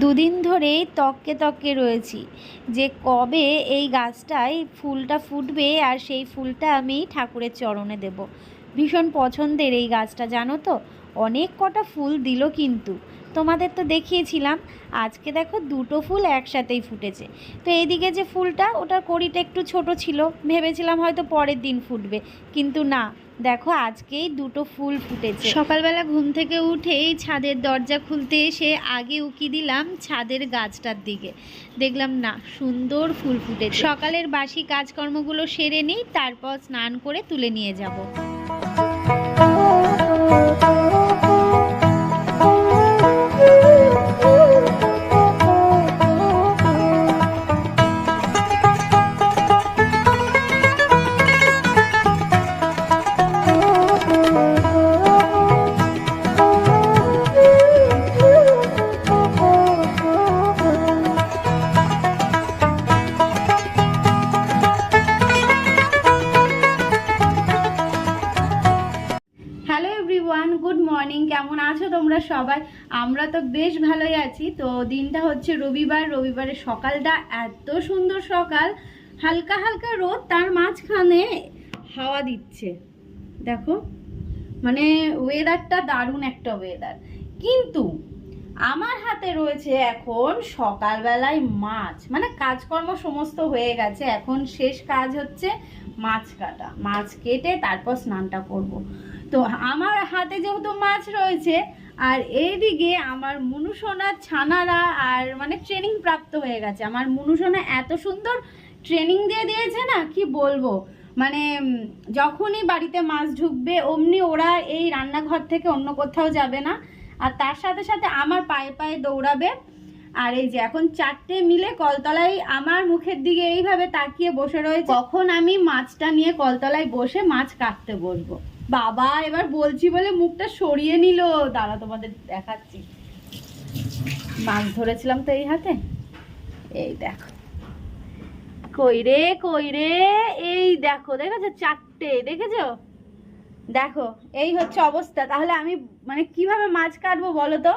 দুদিন ধরেই তককে তককে রয়েছি। যে কবে এই গাছটায় ফুলটা ফুটবে আর সেই ফুলটা আমি ঠাকুরের চরণে দেব। ভীষণ পছন্দের এই গাছটা, জানো তো? অনেক কটা ফুল দিল কিন্তু। তোমাদের তো দেখিয়েছিলাম, আজকে দেখো দুটো ফুল একসাথেই ফুটেছে। তো এইদিকে যে ফুলটা, ওটার কড়িটা একটু ছোট ছিল। ভেবেছিলাম হয়তো পরের দিন ফুটবে, কিন্তু না। দেখো, আজকেই দুটো ফুল ফুটেছে। সকালবেলা ঘুম থেকে উঠেই ছাদের দরজা খুলতে এসে আগে উকি দিলাম ছাদের গাছটার দিকে। দেখলাম, না, সুন্দর ফুল ফুটেছে। সকালের বাসি কাজকর্মগুলো সেরে নিই, তারপর স্নান করে তুলে নিয়ে যাব। Everyone, good morning. কেমন আছো তোমরা সবাই? আমরা তো বেশ ভালোই আছি। তো দিনটা হচ্ছে রবিবার। রবিবারের সকালটা এত সুন্দর সকাল। হালকা হালকা রোদ, তার মাঝখানে হাওয়া দিচ্ছে। দেখো মানে ওয়েদারটা দারুণ একটা ওয়েদার কিন্তু আমার হাতে রয়েছে এখন সকালবেলায় মাছ। মানে কাজকর্ম সমস্ত হয়ে গেছে। এখন শেষ কাজ হচ্ছে মাছ কাটা, মাছ কেটে তারপর স্নানটা করব। তো আমার হাতে যেহেতু মাছ রয়েছে, আর এইদিকে আমার মুনুসোনার ছানারা আর মানে ট্রেনিং প্রাপ্ত হয়ে গেছে। আমার মুনুসোনা এত সুন্দর ট্রেনিং দিয়ে দিয়েছে না, কি বলব? মানে যখনই বাড়িতে মাছ ঢুকবে, অমনি ওরা এই রান্নাঘর থেকে অন্য কোথাও যাবে না। আর তার সাথে সাথে আমার পায়ে পায়ে দৌড়াবে। আর এই যে এখন চারটে মিলে কলতলায় আমার মুখের দিকে এইভাবে তাকিয়ে বসে রয়েছে। কখন আমি মাছটা নিয়ে কলতলায় বসে মাছ কাটতে বসবো? বাবা, এবার বলছি বলে মুখটা সরিয়ে নিল। দাঁড়া, তোমাদের দেখাচ্ছি। মাছ ধরেছিলাম তো এই হাতে। এই দেখো। কই রে কই রে? এই দেখো, দেখেছ? চারটে, দেখেছ? দেখো, এই হচ্ছে অবস্থা। তাহলে আমি মানে কীভাবে মাছ কাটবো বলো তো?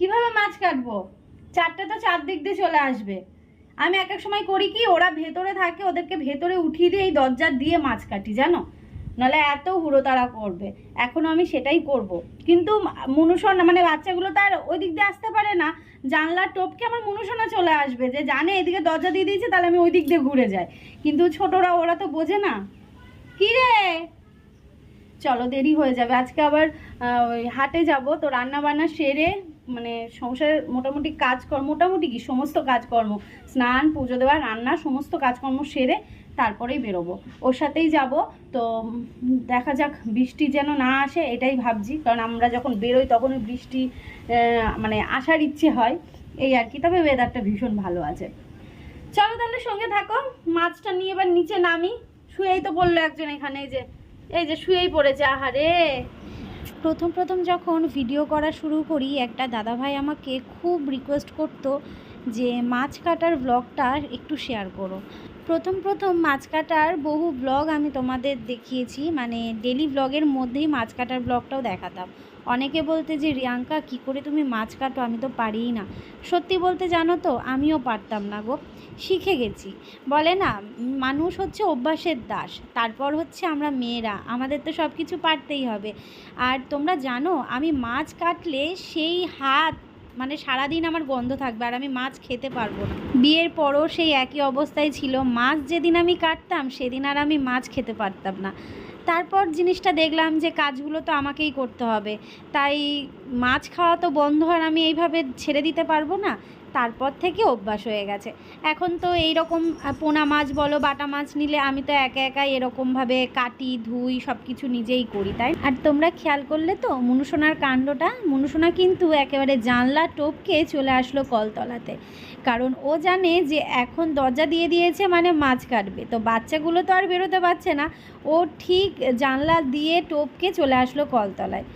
কীভাবে মাছ কাটবো? চারটে তো চারদিক দিয়ে চলে আসবে। আমি এক এক সময় করি কি, ওরা ভেতরে থাকে, ওদেরকে ভেতরে উঠিয়ে দিয়ে এই দরজা দিয়ে মাছ কাটি, জানো? নাহলে এত হুড়োতাড়া করবে। এখন আমি সেটাই করব। কিন্তু মনুষণা মানে বাচ্চাগুলো তার ওই দিক দিয়ে আসতে পারে না। জানলার টোপকে আমার মনুষণা চলে আসবে যে জানে এদিকে দরজা দিয়ে দিয়েছে, তাহলে আমি ওই দিক দিয়ে ঘুরে যাই। কিন্তু ছোটরা, ওরা তো বোঝে না। কি রে? চলো দেরি হয়ে যাবে। আজকে আবার ওই হাটে যাব, তো রান্না বান্না সেরে মানে সংসারের মোটামুটি কাজকর্ম, মোটামুটি কি? সমস্ত কাজকর্ম, স্নান, পুজো দেওয়া, রান্না, সমস্ত কাজকর্ম সেরে তারপরেই বেরোবো। ওর সাথেই যাব, তো দেখা যাক বৃষ্টি যেন না আসে, এটাই ভাবছি। কারণ আমরা যখন বেরোই তখন বৃষ্টি মানে আসার ইচ্ছে হয়, এই আর কি। তবে ওয়েদারটা ভীষণ ভালো আছে। চলো তাহলে সঙ্গে থাকো, মাছটা নিয়ে এবার নিচে নামি। শুয়েই তো বলল একজন এখানে যে এই যে শুয়েই পড়েছে, আহারে। প্রথম প্রথম যখন ভিডিও করা শুরু করি, একটা দাদাভাই আমাকে খুব রিকোয়েস্ট করতো যে মাছ কাটার ব্লগটা একটু শেয়ার করো। প্রথম প্রথম মাছ কাটার বহু ব্লগ আমি তোমাদের দেখিয়েছি মানে ডেলি ব্লগের মধ্যেই মাছ কাটার ব্লগটাও দেখাতাম। অনেকে বলতে যে, রিয়াঙ্কা, কি করে তুমি মাছ কাটো? আমি তো পারিই না। সত্যি বলতে জানো তো, আমিও পারতাম না গো। শিখে গেছি। বলে না, মানুষ হচ্ছে অভ্যাসের দাস, তারপর হচ্ছে আমরা মেয়েরা, আমাদের তো সব কিছু পারতেই হবে। আর তোমরা জানো, আমি মাছ কাটলে সেই হাত মানে সারাদিন আমার গন্ধ থাকবে আর আমি মাছ খেতে পারব না। বিয়ের পরও সেই একই অবস্থায় ছিল। মাছ যেদিন আমি কাটতাম, সেদিন আর আমি মাছ খেতে পারতাম না। তারপর জিনিসটা দেখলাম যে কাজগুলো তো আমাকেই করতে হবে। তাই মাছ খাওয়া তো বন্ধ আর আমি এইভাবে ছেড়ে দিতে পারব না। তারপর থেকে অভ্যাস হয়ে গেছে। এখন তো এই রকম পোনা মাছ বলো, বাটা মাছ নিলে আমি তো একা একা এরকমভাবে কাটি, ধুই সব কিছু নিজেই করি, তাই আর তোমরা খেয়াল করলে তো মনুসোনার কাণ্ডটা মনুসোনা কিন্তু একেবারে জানলা টোপকে চলে আসলো কলতলাতে। কারণ ও জানে যে এখন দরজা দিয়ে দিয়েছে মানে মাছ কাটবে। তো বাচ্চাগুলো তো আর বেরোতে পারছে না। ও ঠিক জানলা দিয়ে টোপকে চলে আসলো কলতলায়।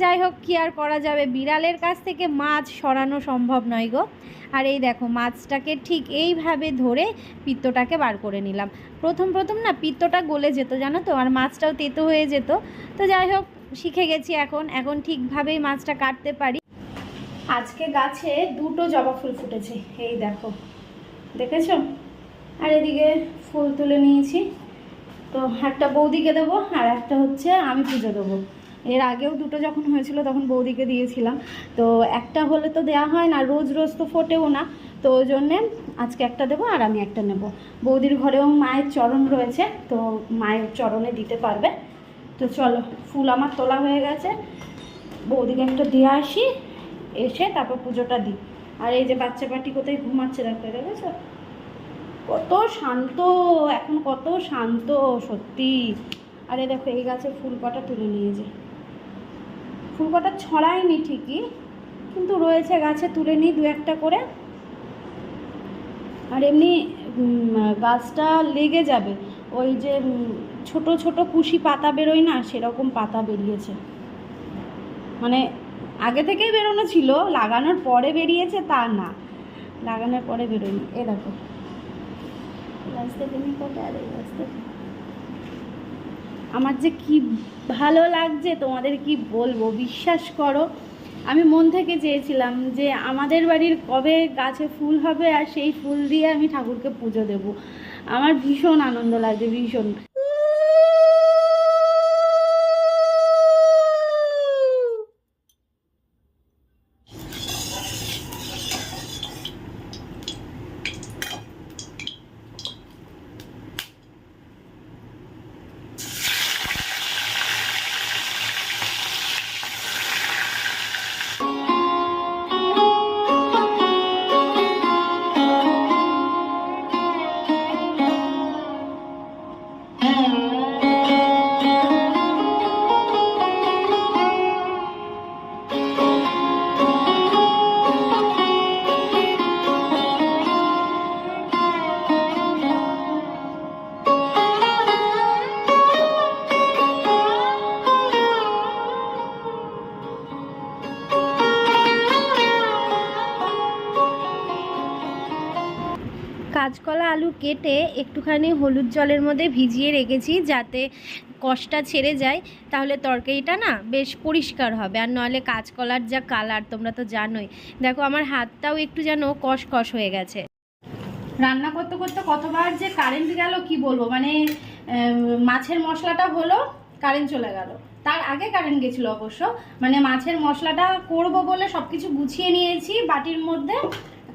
যাই হোক, কি আর করা যাবে? বিড়ালের কাছ থেকে মাছ সরানো সম্ভব নয় গো। আর এই দেখো, মাছটাকে ঠিক এইভাবে ধরে পিত্তটাকে বার করে নিলাম। প্রথম প্রথম না পিত্তটা গলে যেত, জানো তো? আর মাছটাও তেতো হয়ে যেত। তো যাই হোক, শিখে গেছি এখন। এখন ঠিকভাবেই মাছটা কাটতে পারি। আজকে গাছে দুটো জবা ফুল ফুটেছে। এই দেখো, দেখেছ? আর এদিকে ফুল তুলে নিয়েছি। তো একটা বৌদিকে দেবো, আর একটা হচ্ছে আমি পুজো দেবো। এর আগেও দুটো যখন হয়েছিল তখন বৌদিকে দিয়েছিলাম। তো একটা হলে তো দেওয়া হয় না, রোজ রোজ তো ফোটেও না। তো ওই জন্যে আজকে একটা দেবো আর আমি একটা নেব। বৌদির ঘরেও মায়ের চরণ রয়েছে, তো মায়ের চরণে দিতে পারবে। তো চলো, ফুল আমার তোলা হয়ে গেছে। বৌদিকে একটা দিয়ে আসি, এসে তারপর পুজোটা দিই। আর এই যে বাচ্চা পাটি কোথায় ঘুমাচ্ছে দেখো দেখেছ? কত শান্ত, এখন কত শান্ত, সত্যি। আরে দেখো, এই গাছে ফুল কটা তুলে নিয়েছে। ফুল কটা ছড়ায়নি ঠিকই কিন্তু রয়েছে গাছে তুলে নিই দু একটা করে। আর এমনি গাছটা লেগে যাবে ওই যে ছোট ছোট কুশি পাতা বেরোয় না সেরকম পাতা বেরিয়েছে। মানে আগে থেকেই বেরোনো ছিল লাগানোর পরে বেরিয়েছে তা না। লাগানোর পরে বেরোয়নি। এ দেখো। আমার যে কি ভালো লাগছে, তোমাদের কি বলব? বিশ্বাস করো, আমি মন থেকে চেয়েছিলাম যে আমাদের বাড়ির কবে গাছে ফুল হবে আর সেই ফুল দিয়ে আমি ঠাকুরকে পুজো দেব। আমার ভীষণ আনন্দ লাগছে, ভীষণ। আলু কেটে একটুখানি হলুদ জলের মধ্যে ভিজিয়ে রেখেছি যাতে কষটা ছেড়ে যায়। তাহলে তরকারিটা না বেশ পরিষ্কার হবে আর নইলে কাঁচকলার যা কালার, তোমরা তো জানোই। দেখো আমার হাতটাও একটু যেন কষ কষ হয়ে গেছে। রান্না করতে করতে কতবার যে কারেন্ট গেল কি বলব? মানে মাছের মশলাটা হলো কারেন্ট চলে গেল। তার আগে কারেন্ট গেছিল অবশ্য। মানে মাছের মশলাটা করব বলে সব কিছু গুছিয়ে নিয়েছি, বাটির মধ্যে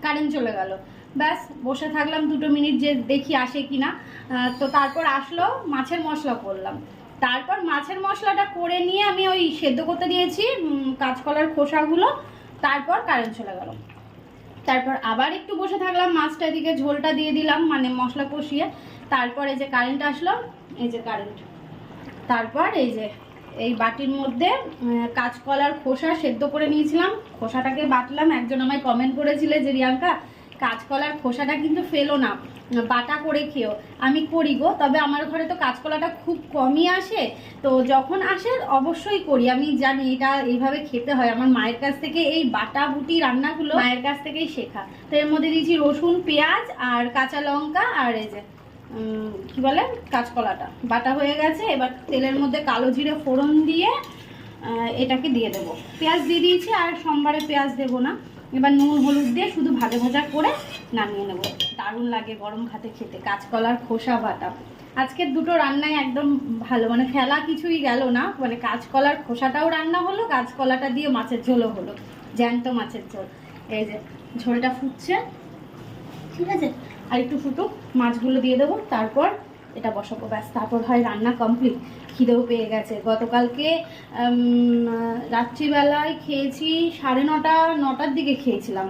কারেন্ট চলে গেল। ব্যাস বসে থাকলাম দুটো মিনিট যে দেখি আসে কিনা। আহ, তো তারপর আসলো মাছের মশলা করলাম। তারপর মাছের মশলাটা করে নিয়ে আমি ওই সেদ্ধ করতে দিয়েছি কাঁচকলার খোসাগুলো। তারপর কারেন্ট চলে গেল। তারপর আবার একটু বসে থাকলাম মাছটা এদিকে ঝোলটা দিয়ে দিলাম মানে মশলা কষিয়ে। তারপর এই যে কারেন্ট আসলো এই যে কারেন্ট তারপর এই যে এই বাটির মধ্যে কাঁচকলার খোসা সেদ্ধ করে নিয়েছিলাম। খোসাটাকে বাটলাম একজন আমায় কমেন্ট করেছিলে যে রিয়াঙ্কা কাঁচকলার খোসাটা কিন্তু ফেলো না, বাটা করে খেও। আমি করি গো, তবে আমার ঘরে তো কাঁচকলাটা খুব কমই আসে। তো যখন আসে, অবশ্যই করি। আমি জানি এটা এইভাবে খেতে হয়। আমার মায়ের কাছ থেকে এই বাটা বুটি রান্নাগুলো মায়ের কাছ থেকেই শেখা। তো এর মধ্যে দিয়েছি রসুন, পেঁয়াজ আর কাঁচা লঙ্কা আর এই যে কি বলে? কাঁচকলাটা। বাটা হয়ে গেছে। এবার তেলের মধ্যে কালো জিরে ফোড়ন দিয়ে এটাকে দিয়ে দেবো। পেঁয়াজ দিয়ে দিয়েছি আর সোমবারে পেঁয়াজ দেবো না। এবার নুন, হলুদ দিয়ে শুধু ভাজা ভাজা করে নামিয়ে নেব। দারুণ লাগে গরম ভাতে খেতে, কাঁচকলার খোসা বাটা আজকের দুটো রান্নাই একদম ভালো মানে ফেলা কিছুই গেল না। মানে কাঁচকলার খোসাটাও রান্না হলো, কাঁচকলাটা দিয়ে মাছের ঝোলও হলো, জ্যান্ত মাছের ঝোল। এই যে, ঝোলটা ফুটছে। ঠিক আছে? আর একটু ফুটুক, মাছগুলো দিয়ে দেবো, তারপর এটা বসাবো, ব্যাস, তারপর হয় রান্না কমপ্লিট খিদেও পেয়ে গেছে। গতকালকে রাত্রিবেলায় খেয়েছি সাড়ে নটা, নটার দিকে খেয়েছিলাম।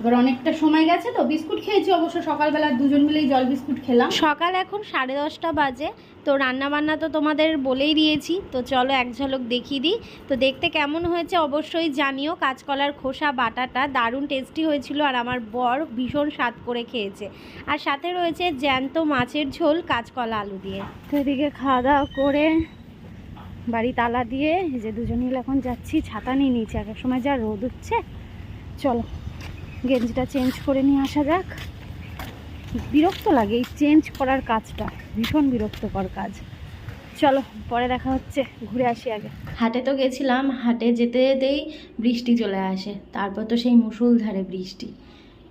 এবার অনেকটা সময় গেছে তো, বিস্কুট খেয়েছি অবশ্য সকালবেলা, দুজন মিলেই জল বিস্কুট খেলাম। সকাল এখন সাড়ে দশটা বাজে, তো রান্না বান্না তো তোমাদের বলেই দিয়েছি, তো চলো এক ঝলক দেখিয়ে দিই। তো দেখতে কেমন হয়েছে অবশ্যই জানিও, কাঁচকলার খোসা, বাটাটা দারুণ টেস্টি হয়েছিল আর আমার বর ভীষণ স্বাদ করে খেয়েছে। আর সাথে রয়েছে জ্যান্ত মাছের ঝোল, কাঁচকলা আলু দিয়ে। তো এদিকে খাওয়া দাওয়া করে বাড়ি তালা দিয়ে যে দুজন মিলে এখন যাচ্ছি, ছাতা নিয়ে নিচে এক এক সময় যা রোদ উঠছে, চলো। গেঞ্জিটা চেঞ্জ করে নিয়ে আসা যাক। বিরক্ত লাগে এই চেঞ্জ করার কাজটা, ভীষণ বিরক্তকর কাজ। চলো, পরে দেখা হচ্ছে, ঘুরে আসি আগে। হাটে তো গেছিলাম, হাটে যেতে যেতেই বৃষ্টি চলে আসে, তারপর তো সেই মুষলধারে বৃষ্টি।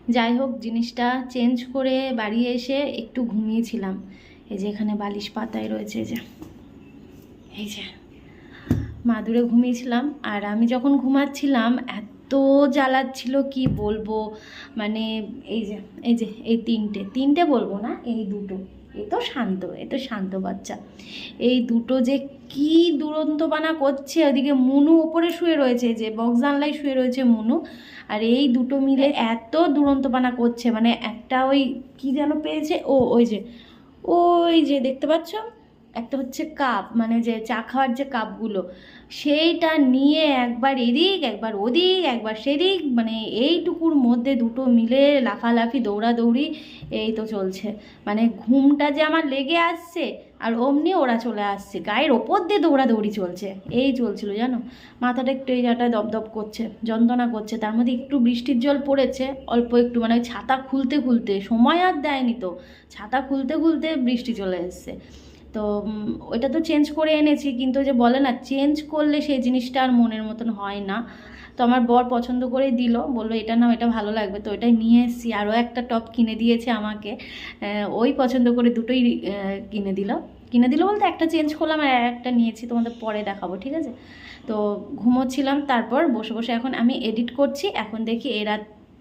যাই হোক, জিনিসটা চেঞ্জ করে বাড়ি এসে একটু ঘুমিয়েছিলাম। এই যে এখানে বালিশ পাতায় রয়েছে যে। এই যে মাদুরে ঘুমিয়েছিলাম, আর আমি যখন ঘুমাচ্ছিলাম, এত জ্বালাচ্ছিল, কি বলব? মানে এই যে এই যে, এই তিনটে তিনটে বলব না, এই দুটো। এ তো শান্ত, এ তো শান্ত বাচ্চা। এই দুটো যে কি দুরন্তপানা করছে ওদিকে মুনু ওপরে শুয়ে রয়েছে, যে বক্স জানলায় শুয়ে রয়েছে মুনু। আর এই দুটো মিলে এত দুরন্তপানা করছে মানে একটা ওই কি যেন পেয়েছে, ও, ওই যে ওই যে, দেখতে পাচ্ছ? একটা হচ্ছে কাপ মানে যে চা খাওয়ার যে কাপগুলো সেইটা নিয়ে একবার এদিক, একবার ওদিক, একবার সেদিক মানে এইটুকুর মধ্যে দুটো মিলে লাফালাফি, দৌড়াদৌড়ি, এই তো চলছে। মানে ঘুমটা যে আমার লেগে আসছে, আর অমনি ওরা চলে আসছে। গায়ের ওপর দিয়ে দৌড়াদৌড়ি চলছে। এই চলছিল, জানো? মাথাটা একটু এই জায়গাটায় দপদপ করছে, যন্ত্রণা করছে। তার মধ্যে একটু বৃষ্টির জল পড়েছে, অল্প একটু মানে ছাতা খুলতে খুলতে, সময় আর দেয়নি তো, ছাতা খুলতে খুলতে বৃষ্টি চলে এসছে। তো ওইটা তো চেঞ্জ করে এনেছি, কিন্তু যে বলে না চেঞ্জ করলে সেই জিনিসটা আর মনের মতন হয় না। তো আমার বর পছন্দ করে দিল, বলল, এটা নাও, এটা ভালো লাগবে। তো ওইটাই নিয়ে এসেছি, আরও একটা টপ কিনে দিয়েছে আমাকে। ওই পছন্দ করে দুটোই কিনে দিল। কিনে দিল বলতে একটা চেঞ্জ করলাম আর একটা নিয়েছি, তোমাদের পরে দেখাবো, ঠিক আছে? তো ঘুমোচ্ছিলাম, তারপর বসে বসে এখন আমি এডিট করছি, এখন দেখি এরা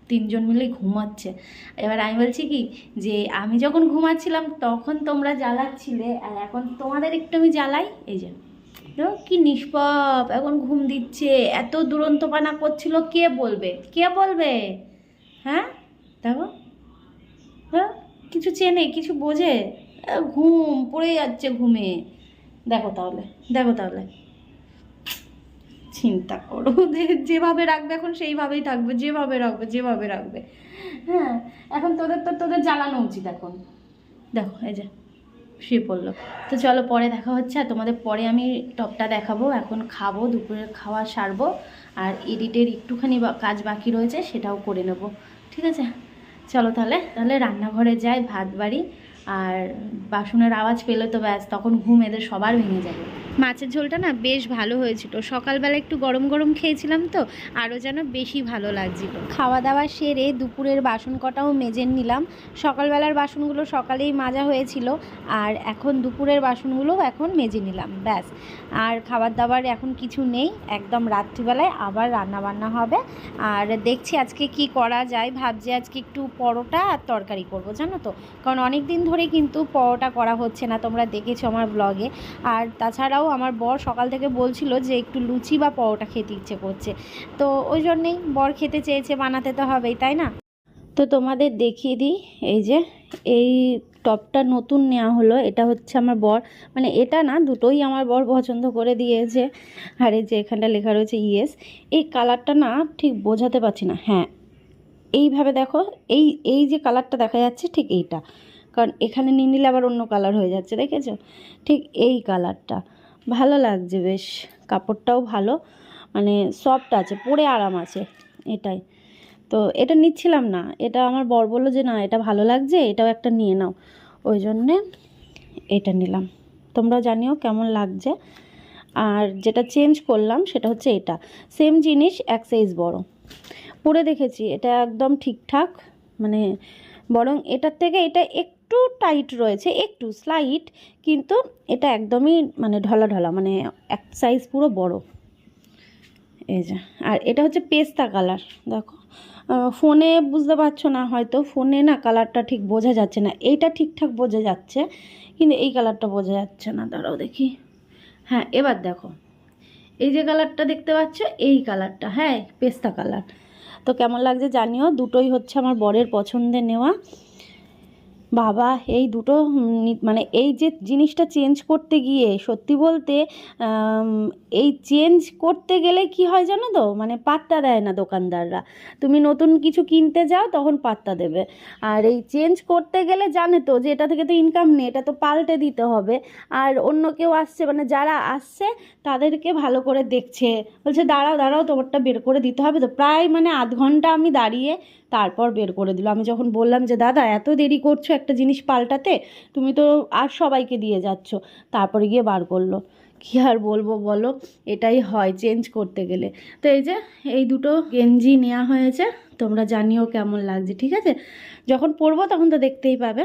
তিনজন মিলে ঘুমাচ্ছে। এবার আমি বলছি কি, যে আমি যখন ঘুমাচ্ছিলাম তখন তোমরা জ্বালাচ্ছিলে আর এখন তোমাদের একটু আমি জ্বালাই। এই যে কি নিষ্পাপ, এখন ঘুম দিচ্ছে, এত দুরন্তপানা করছিল, কে বলবে? কে বলবে? হ্যাঁ? দেখো হ্যাঁ? কিছু চেনে, কিছু বোঝে? ঘুম, পড়ে যাচ্ছে ঘুমে। দেখো তাহলে দেখো তাহলে। চিন্তা করো। যে- যেভাবে রাখবে এখন সেইভাবেই থাকবে, যেভাবে রাখবে যেভাবে রাখবে। হ্যাঁ এখন তোদের তো, তোদের জ্বালানো উচিত এখন। দেখো, এই যে, শুয়ে পড়ল। তো চলো পরে দেখা হচ্ছে, আর তোমাদের পরে আমি টপটা দেখাবো। এখন খাব দুপুরের খাওয়া সারবো, আর এডিটের একটুখানি কাজ বাকি রয়েছে, সেটাও করে নেব। ঠিক আছে? চলো তাহলে তাহলে রান্নাঘরে যাই, ভাত বাড়ি, আর বাসনের আওয়াজ পেলে তো ব্যাস, তখন ঘুম এদের সবার ভেঙে যাবে। মাছের ঝোলটা না বেশ ভালো হয়েছিল। সকালবেলা একটু গরম গরম খেয়েছিলাম তো, আরও যেন বেশি ভালো লাগছিল। খাওয়া দাওয়া সেরে দুপুরের বাসন কটাও মেজে নিলাম। সকালবেলার বাসনগুলো সকালেই মাজা হয়েছিল আর এখন দুপুরের বাসনগুলো এখন মেজে নিলাম, ব্যাস। আর খাবার দাবার এখন কিছু নেই, একদম রাত্রিবেলায় আবার রান্না বান্না হবে। আর দেখছি আজকে কি করা যায়, ভাবছি আজকে একটু পরোটা আর তরকারি করব, জানো তো? কারণ অনেক দিন ধরে কিন্তু পরোটা করা হচ্ছে না, তোমরা দেখেছ আমার ব্লগে আর তাছাড়াও আমার বর সকাল থেকে বলছিল যে একটু লুচি বা পরোটা খেতে ইচ্ছে করছে। তো ওই জন্যেই বর খেতে চেয়েছে, বানাতে তো হবেই, তাই না? তো তোমাদের দেখিয়ে দিই, এই যে, এই টপটা নতুন নেওয়া হলো, এটা হচ্ছে আমার বর। মানে এটা না, দুটোই আমার বর পছন্দ করে দিয়েছে। আর এই যে এখানটা লেখা রয়েছে ইয়েস, এই কালারটা না ঠিক বোঝাতে পারছি না। হ্যাঁ এইভাবে দেখো, এই এই যে কালারটা দেখা যাচ্ছে ঠিক এইটা। কারণ এখানে নিয়ে নিলে আবার অন্য কালার হয়ে যাচ্ছে, দেখেছ? ঠিক এই কালারটা। ভালো লাগছে, বেশ। কাপড়টাও ভালো মানে সফট আছে, পরে আরাম আছে, এটাই। তো এটা নিচ্ছিলাম না, এটা আমার বর বলল যে, না, এটা ভালো লাগছে, এটাও একটা নিয়ে নাও। ওই জন্যে এটা নিলাম। তোমরা জানিও কেমন লাগছে। আর যেটা চেঞ্জ করলাম, সেটা হচ্ছে এটা। সেম জিনিস, এক সাইজ বড়। পরে দেখেছি, এটা একদম ঠিকঠাক মানে বরং এটার থেকে এটা একটু টাইট রয়েছে, একটু স্লাইট কিন্তু এটা একদমই মানে ঢলা ঢলা মানে এক সাইজ পুরো বড়। এই যে, আর এটা হচ্ছে পেস্তা কালার দেখো। ফোনে বুঝতে পারছ না, হয়তো ফোনে না কালারটা ঠিক বোঝা যাচ্ছে না। এইটা ঠিকঠাক বোঝা যাচ্ছে, কিন্তু এই কালারটা বোঝা যাচ্ছে না। দাঁড়াও দেখি। হ্যাঁ এবার দেখো। এই যে কালারটা দেখতে পাচ্ছ, এই কালারটা হ্যাঁ পেস্তা কালার তো কেমন লাগছে জানিও, দুটোই হচ্ছে আমার বরের পছন্দে নেওয়া। বাবা এই দুটো মানে এই যে জিনিসটা চেঞ্জ করতে গিয়ে সত্যি বলতে এই চেঞ্জ করতে গেলে কি হয় জানো তো? মানে পাত্তা দেয় না দোকানদাররা। তুমি নতুন কিছু কিনতে যাও, তখন পাত্তা দেবে। আর এই চেঞ্জ করতে গেলে জানে তো যে এটা থেকে তো ইনকাম নেই, এটা তো পাল্টে দিতে হবে। আর অন্য কেউ আসছে মানে যারা আসছে, তাদেরকে ভালো করে দেখছে। বলছে, দাঁড়াও দাঁড়াও, তোমারটা বের করে দিতে হবে তো। প্রায় মানে আধ ঘণ্টা আমি দাঁড়িয়ে তারপর বের করে দিল আমি যখন বললাম যে, দাদা, এত দেরি করছ একটা জিনিস পাল্টাতে, তুমি তো আর সবাইকে দিয়ে যাচ্ছ। তারপরে গিয়ে বার করল। কী আর বলব বলো? এটাই হয় চেঞ্জ করতে গেলে। তো এই যে, এই দুটো গেঞ্জি নেওয়া হয়েছে, তোমরা জানিও কেমন লাগছে, ঠিক আছে? যখন পরবো তখন তো দেখতেই পাবে।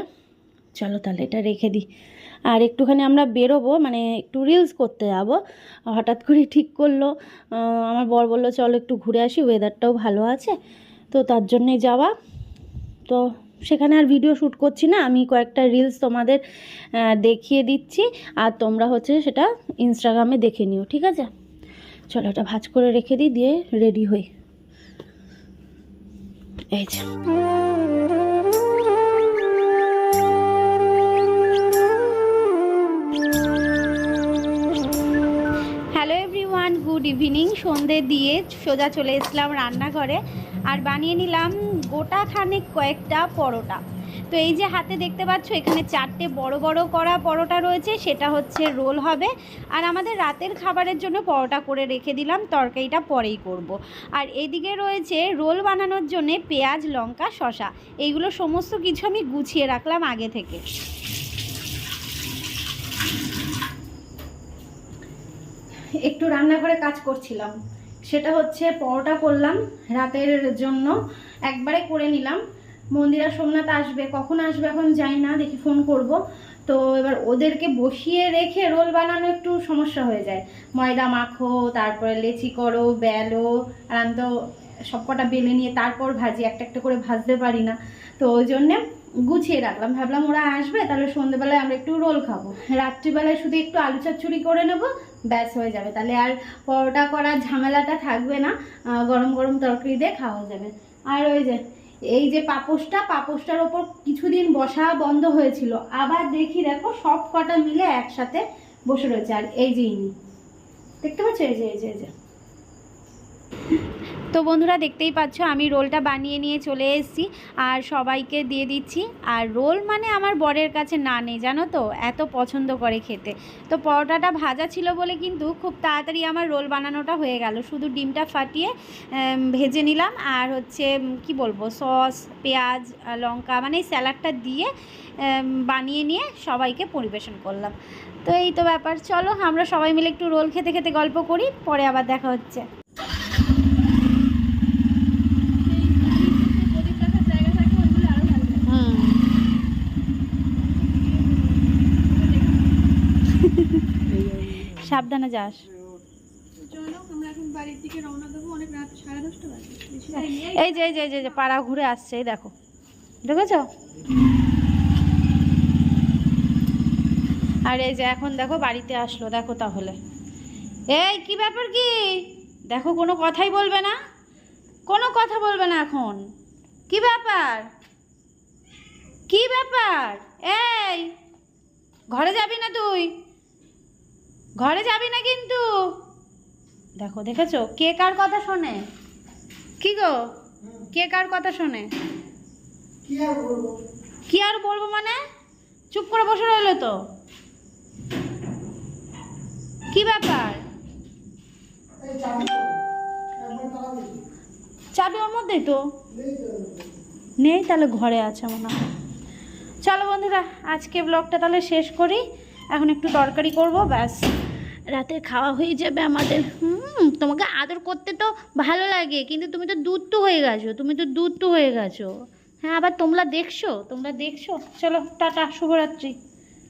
চলো তাহলে এটা রেখে দিই। আর একটুখানি আমরা বেরোবো মানে একটু রিলস করতে যাব। হঠাৎ করে ঠিক করল আমার বর বলল, চলো একটু ঘুরে আসি ওয়েদারটাও ভালো আছে। তো তার জন্যে যাওয়া। তো সেখানে আর ভিডিও শ্যুট করছি না, আমি কয়েকটা রিলস তোমাদের দেখিয়ে দিচ্ছি, আর তোমরা হচ্ছে সেটা ইনস্টাগ্রামে দেখে নিও, ঠিক আছে? চলো এটা ভাজ করে রেখে দিই, দিয়ে রেডি হই। এই যে। গুড ইভিনিং সন্ধে দিয়ে সোজা চলে এসলাম রান্নাঘরে। আর বানিয়ে নিলাম গোটা খানেক কয়েকটা পরোটা। তো এই যে হাতে দেখতে পাচ্ছ, এখানে চারটে বড় বড় করা পরোটা রয়েছে, সেটা হচ্ছে রোল হবে। আর আমাদের রাতের খাবারের জন্য পরোটা করে রেখে দিলাম, তরকারিটা পরেই করব। আর এদিকে রয়েছে রোল বানানোর জন্য পেঁয়াজ, লঙ্কা শশা এইগুলো সমস্ত কিছু আমি গুছিয়ে রাখলাম আগে থেকে। একটু রান্নাঘরে কাজ করছিলাম। সেটা হচ্ছে পরোটা করলাম রাতের জন্য। একবারে করে নিলাম। মন্দিরা সোমনাথ আসবে, কখন আসবে এখন যাই না, দেখি ফোন করব। তো এবার ওদেরকে বসিয়ে রেখে রোল বানানো একটু সমস্যা হয়ে যায়। ময়দা মাখো, তারপরে লেচি করো, বেলো, আর আমি তো সবকটা বেলে নিয়ে তারপর ভাজি, একটা একটা করে ভাজতে পারি না। তো ওই জন্যে গুছিয়ে রাখলাম। ভাবলাম ওরা আসবে, তাহলে সন্ধ্যেবেলায় আমরা একটু রোল খাব। রাত্রিবেলায় শুধু একটু আলু চচ্চড়ি করে নেব ব্যাস হয়ে যাবে। তাহলে আর পরোটা করার ঝামেলাটা থাকবে না। গরম গরম তরকারি দিয়ে খাওয়া যাবে। আর ওই যে, এই যে পাপোশটা, পাপোশটার ওপর কিছুদিন বসা বন্ধ হয়েছিল। আবার দেখি দেখো সব কটা মিলে একসাথে বসে রয়েছে। আর এই যে ইনি, দেখতে পাচ্ছ? এই যে এই যে এই যে। তো বন্ধুরা দেখতেই পাচ্ছ, আমি রোলটা বানিয়ে নিয়ে চলে এসেছি আর সবাইকে দিয়ে দিচ্ছি। আর রোল মানে আমার বরের কাছে না নেই, জানো তো? এত পছন্দ করে খেতে। তো পরোটাটা ভাজা ছিল বলে কিন্তু খুব তাড়াতাড়ি আমার রোল বানানোটা হয়ে গেল। শুধু ডিমটা ফাটিয়ে ভেজে নিলাম। আর হচ্ছে কি বলব, সস, পেঁয়াজ, লঙ্কা মানে এই স্যালাডটা দিয়ে বানিয়ে নিয়ে সবাইকে পরিবেশন করলাম। তো এই তো ব্যাপার। চলো আমরা সবাই মিলে একটু রোল খেতে খেতে গল্প করি, পরে আবার দেখা হচ্ছে হুম সাবধানে যাস চলো আমরা এখন বাড়ির দিকে রওনা দেবো অনেক রাত সাড়ে দশটা বাজে বেশি টাইম যাস। এই যে এই যে পাড়া ঘুরে আসছে এই দেখো। দেখেছ? আর এই যে এখন দেখো বাড়িতে আসলো দেখো তাহলে। এই কি ব্যাপার কি? দেখো কোনো কথাই বলবে না? কোনো কথা বলবে না এখন। কি ব্যাপার? কি ব্যাপার? এই ঘরে যাবি না তুই? ঘরে যাবি না কিন্তু? দেখো দেখেছ? কে কার কথা শোনে? কি গো? কে কার কথা শোনে? কি আর বলব? মানে? চুপ করে বসে রইল তো। কি ব্যাপার? চাবি ওর মধ্যেই তো? নেই তাহলে ঘরে আছে মনে হয়। চলো বন্ধুরা আজকে ব্লগটা তাহলে শেষ করি। এখন একটু তরকারি করব ব্যাস। রাতে খাওয়া হয়ে যাবে আমাদের। হুম, তোমাকে আদর করতে তো ভালো লাগে, কিন্তু তুমি তো দুধ হয়ে গেছো, তুমি তো দুধ হয়ে গেছো। হ্যাঁ আবার তোমরা দেখছ তোমরা দেখছ। চলো, টাটা, শুভরাত্রি।